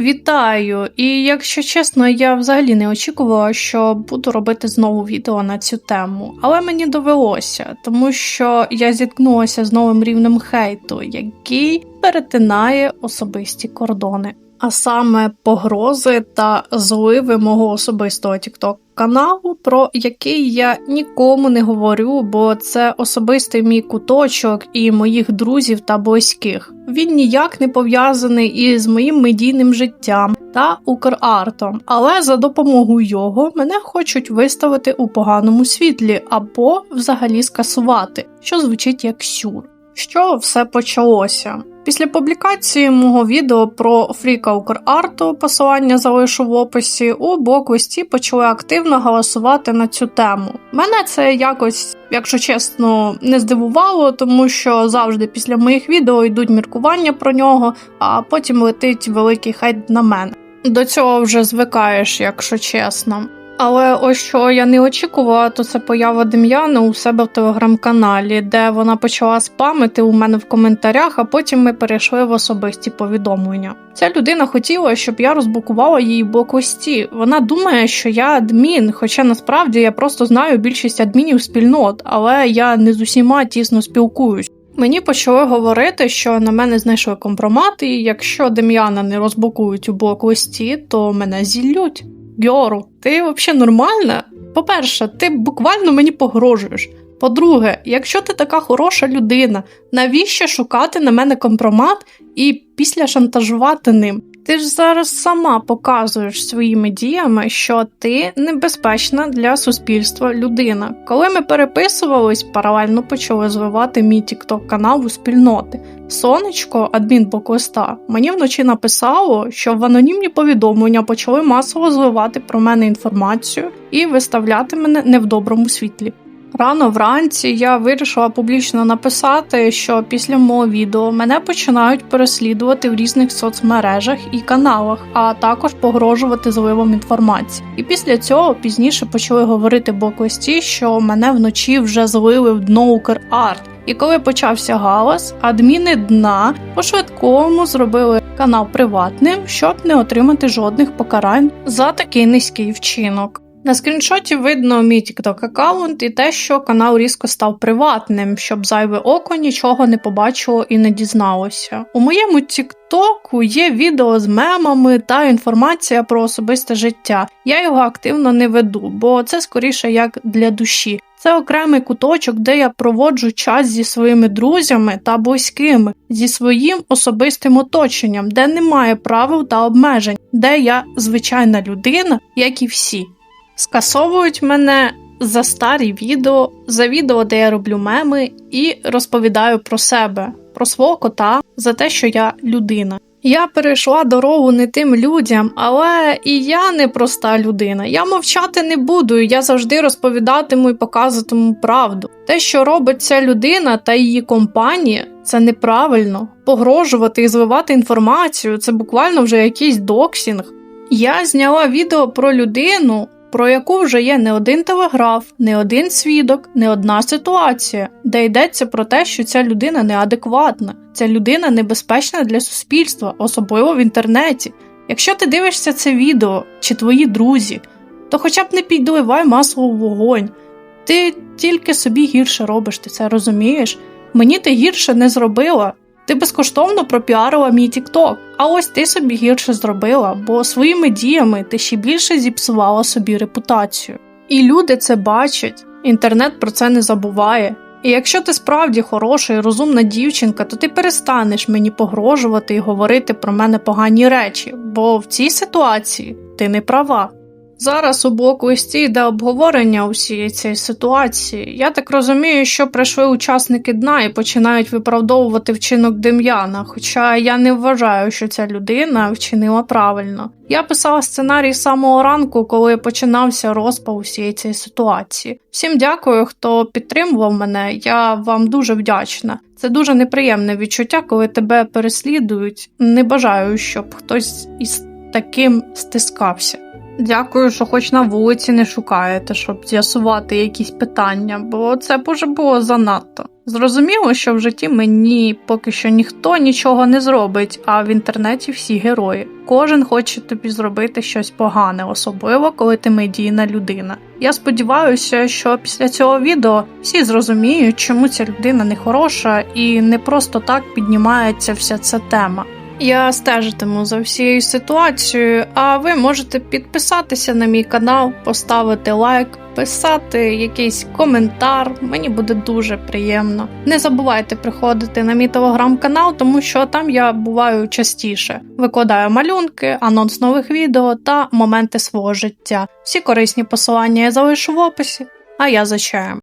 Вітаю! І якщо чесно, я взагалі не очікувала, що буду робити знову відео на цю тему, але мені довелося, тому що я зіткнулася з новим рівнем хейту, який перетинає особисті кордони. А саме погрози та зливи мого особистого TikTok каналу, про який я нікому не говорю, бо це особистий мій куточок і моїх друзів та близьких. Він ніяк не пов'язаний із моїм медійним життям та украртом, але за допомогою його мене хочуть виставити у поганому світлі або взагалі скасувати, що звучить як сюр. Що все почалося? Після публікації мого відео про фріка Украрту, посилання залишу в описі, у блоквесті почали активно голосувати на цю тему. Мене це якось, якщо чесно, не здивувало, тому що завжди після моїх відео йдуть міркування про нього, а потім летить великий хайт на мене. До цього вже звикаєш, якщо чесно. Але ось що я не очікувала, то це поява Дем'яни у себе в телеграм-каналі, де вона почала спамити у мене в коментарях, а потім ми перейшли в особисті повідомлення. Ця людина хотіла, щоб я розблокувала її блокості. Вона думає, що я адмін, хоча насправді я просто знаю більшість адмінів спільнот, але я не з усіма тісно спілкуюсь. Мені почали говорити, що на мене знайшли компромат, і якщо Дем'яна не розблокують у блок-листі, то мене зіллють. Гьору, ти взагалі нормальна? По-перше, ти буквально мені погрожуєш. По-друге, якщо ти така хороша людина, навіщо шукати на мене компромат і після шантажувати ним? Ти ж зараз сама показуєш своїми діями, що ти небезпечна для суспільства людина. Коли ми переписувались, паралельно почали звивати мій тікток канал у спільноти. Сонечко, адмін Бокоста, мені вночі написало, що в анонімні повідомлення почали масово звивати про мене інформацію і виставляти мене не в доброму світлі. Рано вранці я вирішила публічно написати, що після мого відео мене починають переслідувати в різних соцмережах і каналах, а також погрожувати зливом інформації. І після цього пізніше почали говорити блокlisті, що мене вночі вже злили в дно Украрт. І коли почався галас, адміни дна по швидкому зробили канал приватним, щоб не отримати жодних покарань за такий низький вчинок. На скріншоті видно мій TikTok аккаунт і те, що канал різко став приватним, щоб зайве око нічого не побачило і не дізналося. У моєму TikTok є відео з мемами та інформація про особисте життя. Я його активно не веду, бо це скоріше як для душі. Це окремий куточок, де я проводжу час зі своїми друзями та близькими, зі своїм особистим оточенням, де немає правил та обмежень, де я звичайна людина, як і всі. Скасовують мене за старі відео, за відео, де я роблю меми, і розповідаю про себе, про свого кота, за те, що я людина. Я перейшла дорогу не тим людям, але і я не проста людина. Я мовчати не буду, я завжди розповідатиму і показуватиму правду. Те, що робить ця людина та її компанія, це неправильно. Погрожувати і звивати інформацію це буквально вже якийсь доксінг. Я зняла відео про людину про яку вже є не один телеграф, не один свідок, не одна ситуація, де йдеться про те, що ця людина неадекватна, ця людина небезпечна для суспільства, особливо в інтернеті. Якщо ти дивишся це відео чи твої друзі, то хоча б не підливай масло в вогонь. Ти тільки собі гірше робиш, ти це розумієш? Мені ти гірше не зробила. Ти безкоштовно пропіарила мій TikTok, а ось ти собі гірше зробила, бо своїми діями ти ще більше зіпсувала собі репутацію. І люди це бачать, інтернет про це не забуває. І якщо ти справді хороша і розумна дівчинка, то ти перестанеш мені погрожувати і говорити про мене погані речі, бо в цій ситуації ти не права. Зараз у блоку СТ йде обговорення усієї цієї ситуації. Я так розумію, що прийшли учасники дна і починають виправдовувати вчинок Дем'яна, хоча я не вважаю, що ця людина вчинила правильно. Я писала сценарій самого ранку, коли починався розпал усієї цієї ситуації. Всім дякую, хто підтримував мене. Я вам дуже вдячна. Це дуже неприємне відчуття, коли тебе переслідують. Не бажаю, щоб хтось із таким стискався. Дякую, що хоч на вулиці не шукаєте, щоб з'ясувати якісь питання, бо це б уже було занадто. Зрозуміло, що в житті мені поки що ніхто нічого не зробить, а в інтернеті всі герої. Кожен хоче тобі зробити щось погане, особливо коли ти медійна людина. Я сподіваюся, що після цього відео всі зрозуміють, чому ця людина не хороша і не просто так піднімається вся ця тема. Я стежитиму за всією ситуацією, а ви можете підписатися на мій канал, поставити лайк, писати якийсь коментар. Мені буде дуже приємно. Не забувайте приходити на мій телеграм-канал, тому що там я буваю частіше. Викладаю малюнки, анонс нових відео та моменти свого життя. Всі корисні посилання я залишу в описі, а я за чаєм.